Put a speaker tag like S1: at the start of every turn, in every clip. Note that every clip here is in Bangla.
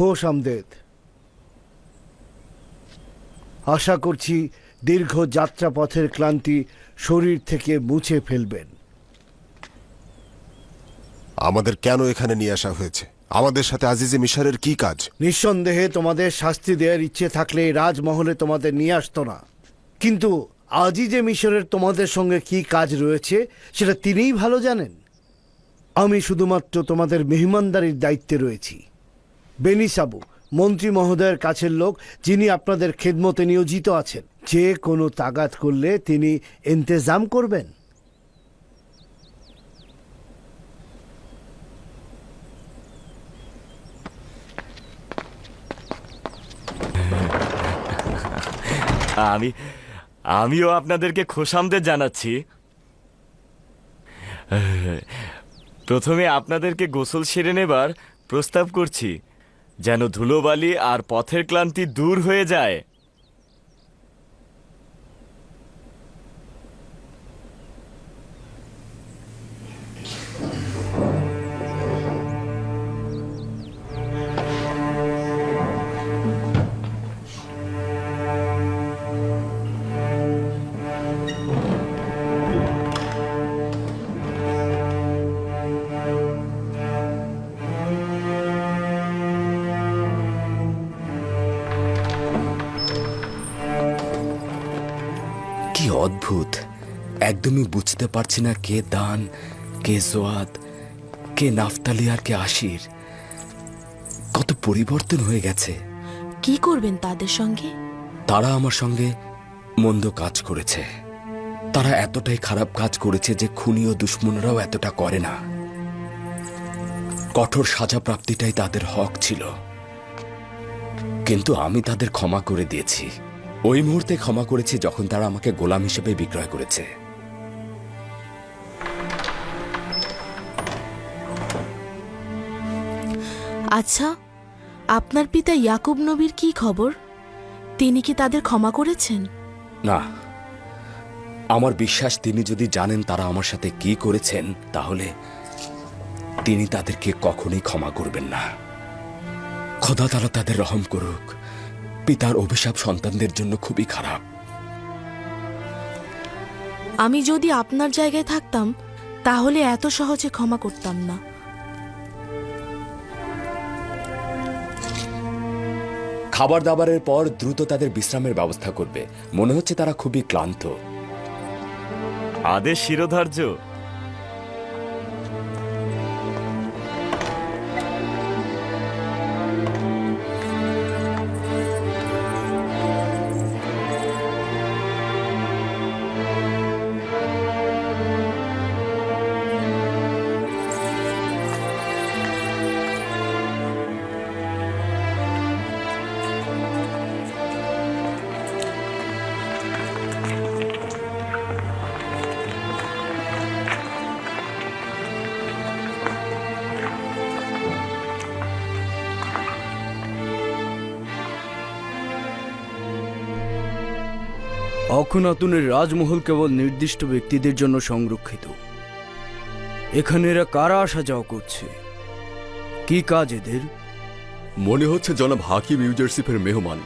S1: খোশ আমদেদ আশা করছি দীর্ঘ যাত্রাপথের ক্লান্তি শরীর থেকে মুছে ফেলবেন।
S2: আমাদের কেন এখানে নিয়ে আসা হয়েছে? আমাদের সাথে আজিজে মিশরের কি কাজ?
S1: নিঃসন্দেহে তোমাদের শাস্তি দেওয়ার ইচ্ছে থাকলে রাজমহলে তোমাদের নিয়ে আসতো না। কিন্তু আজই যে মিশরের তোমাদের সঙ্গে কি কাজ রয়েছে সেটা তিনিই ভালো জানেন। আমি শুধুমাত্র তোমাদের মেহমানদারির দায়িত্বে রয়েছি। বেনি সাবু, মন্ত্রী মহোদয়ের কাছের লোক, যিনি আপনাদের খেদমতে নিয়োজিত আছেন। যে কোনো তাগাত করলে তিনি ইন্তেজাম করবেন।
S3: আমি, আমিও আপনাদেরকে খোশামদের জানাচ্ছি। প্রথমে আপনাদেরকে গোসল সেরে নেবার প্রস্তাব করছি। যেন ধুলোবালি আর পথের ক্লান্তি দূর হয়ে যায়।
S4: অদ্ভুত। একদমই বুঝতে পারছি না কে দান কে জোয়াদ কে নাফতালি আর কে আশির। কত পরিবর্তন হয়ে গেছে।
S5: কি করবেন তাদের সঙ্গে?
S4: তারা আমার সঙ্গে মন্দ কাজ করেছে। তারা এতটাই খারাপ কাজ করেছে যে খুনি ও দুশ্মনরাও এতটা করে না। কঠোর সাজা প্রাপ্তিটাই তাদের হক ছিল। কিন্তু আমি তাদের ক্ষমা করে দিয়েছি। ওই মুহূর্তে ক্ষমা করেছি যখন তারা আমাকে গোলাম হিসেবে বিক্রয় করেছে।
S5: আচ্ছা আপনার পিতা ইয়াকুব নবীর কি খবর? তিনি কি তাদের ক্ষমা করেছেন?
S4: না। আমার বিশ্বাস তিনি যদি জানেন তারা আমার সাথে কি করেছেন তাহলে তিনি তাদেরকে কখনোই ক্ষমা করবেন না। খোদা তারা তাদের রহম করুক। পিতার অভিশাপ সন্তানদের জন্য খুবই খারাপ।
S5: আমি যদি আপনার জায়গায় থাকতাম তাহলে এত সহজে ক্ষমা করতাম না।
S4: খাবার দাবারের পর দ্রুত তাদের বিশ্রামের ব্যবস্থা করবে। মনে হচ্ছে তারা খুবই ক্লান্ত।
S3: আদেশ শিরোধার্য।
S6: অখনাতুনের রাজমহল কেবল নির্দিষ্ট ব্যক্তিদের জন্য সংরক্ষিত। এখানে এরা কারা আসা যাওয়া করছে? কি কাজ এদের?
S7: মনে হচ্ছে জনাব হাকিম ইউজারশিপের মেহমান।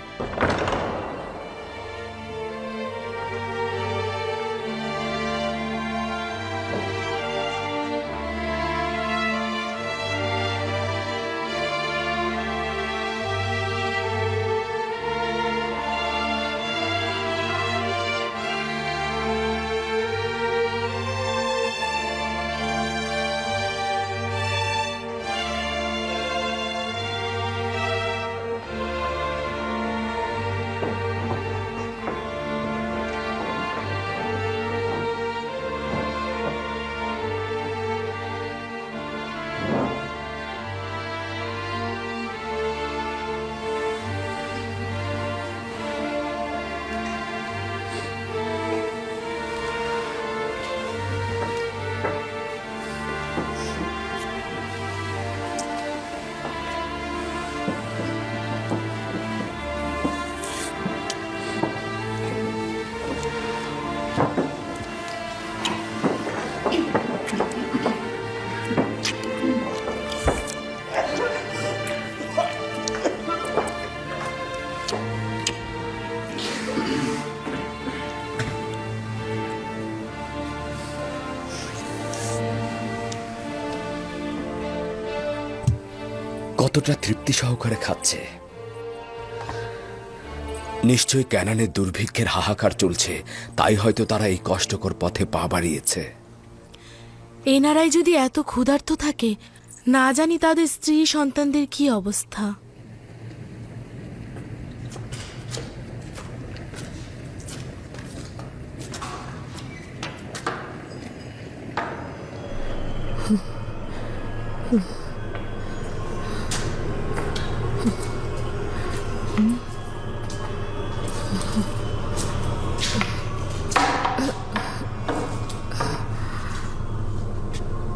S4: কতটা তৃপ্তি সহকারে খাচ্ছে। নিশ্চয়ই ক্যানানের দুর্ভিক্ষের হাহাকার চলছে, তাই হয়তো তারা এই কষ্টকর পথে পা বাড়িয়েছে।
S5: এনারাই যদি এত ক্ষুধার্ত থাকে, না জানি তাদের স্ত্রী সন্তানদের কি অবস্থা।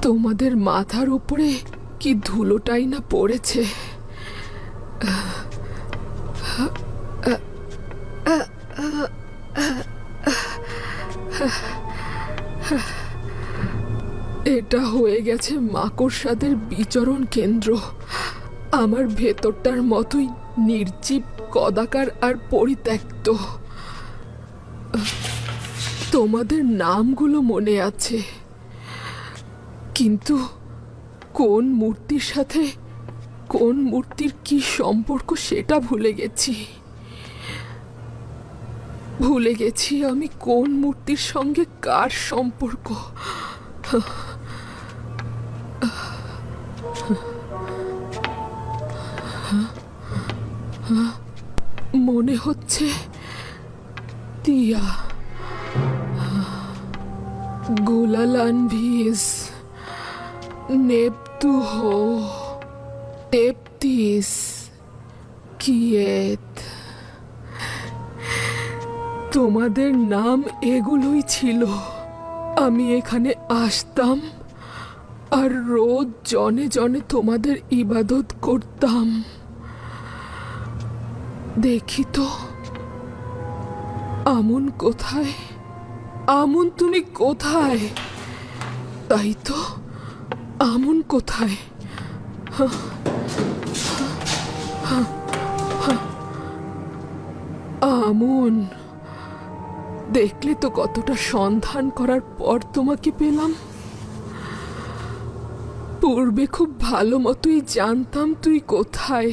S8: তোমাদের মাথার উপরে কি ধুলোটাই না পড়েছে? এটা হয়ে গেছে মাকড়সাদের বিচরণ কেন্দ্র। আমার ভেতরটার মতোই নির্জীব, কদাকার আর পরিত্যক্ত। তোমাদের নামগুলো মনে আছে। কিন্তু কোন মূর্তির সাথে কোন মূর্তির কি সম্পর্ক সেটা ভুলে গেছি। ভুলে গেছি আমি কোন মূর্তির সঙ্গে কার সম্পর্ক। মনে হচ্ছে তিয়া Gulalanvis Neptuho Teptis কিয়েত। তোমাদের নাম এগুলোই ছিল। আমি এখানে আসতাম আর রোজ জনে জনে তোমাদের ইবাদত করতাম। দেখি তো, আমন কোথায়? আমন তুমি কোথায়? তাই তো আমন কোথায়? আমন। দেখলে তো কতটা সন্ধান করার পর তোমাকে পেলাম। পূর্বে খুব ভালো মতোই জানতাম তুই কোথায়।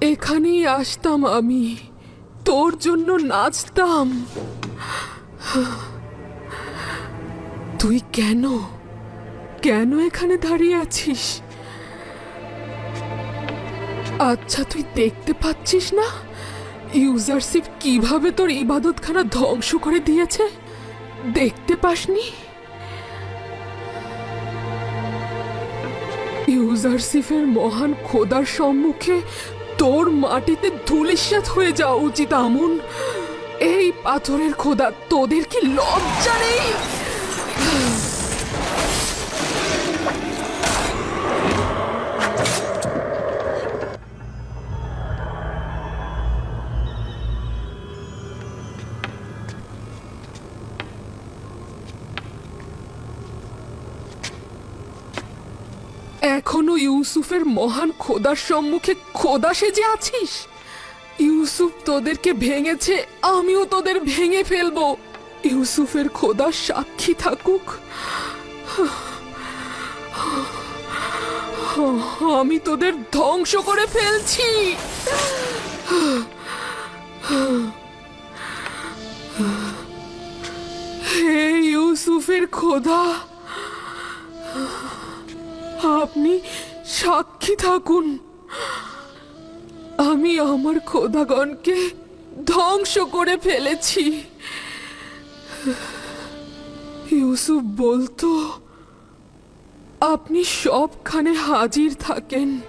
S8: এখানেই আসতাম আমি। তোর জন্য নাচতাম। তুই কেন? কেন এখানে দাঁড়িয়ে আছিস? আচ্ছা তুই দেখতে পাচ্ছিস না? ইউজারশিপ কীভাবে তোর ইবাদতখানা ধ্বংস করে দিয়েছে? দেখতে পাসনি? ইউজারশিপের মহান খোদার সম্মুখে তোর মাটিতে ধুলিস্যাৎ হয়ে যাওয়া উচিত, আমন। এই পাথরের খোদা, তোদের কি লজ্জা নেই? এখনও ইউসুফের মহান খোদার সম্মুখে খোদা সেজে আছিস? ইউসুফ তোদেরকে ভেঙেছে, আমিও তোদের ভেঙে ফেলব। ইউসুফের খোদা সাক্ষী থাকুক। আমি তোদের ধ্বংস করে ফেলছি। হে ইউসুফের খোদা। আপনি সাক্ষী থাকুন। আমি আমার খোদাগণকে ধ্বংস করে ফেলেছি। ইউসুফ বলতো, আপনি সবখানে হাজির থাকেন।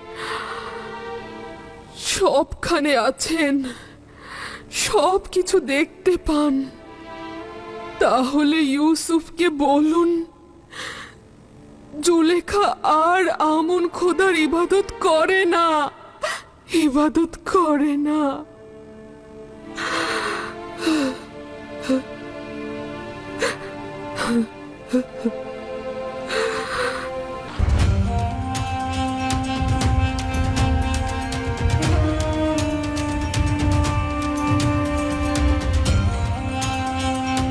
S8: সবখানে আছেন। সব কিছু দেখতে পান। তাহলে ইউসুফকে বলুন জুলেখা আর আমন খোদার ইবাদত করে না। ইবাদত করে না।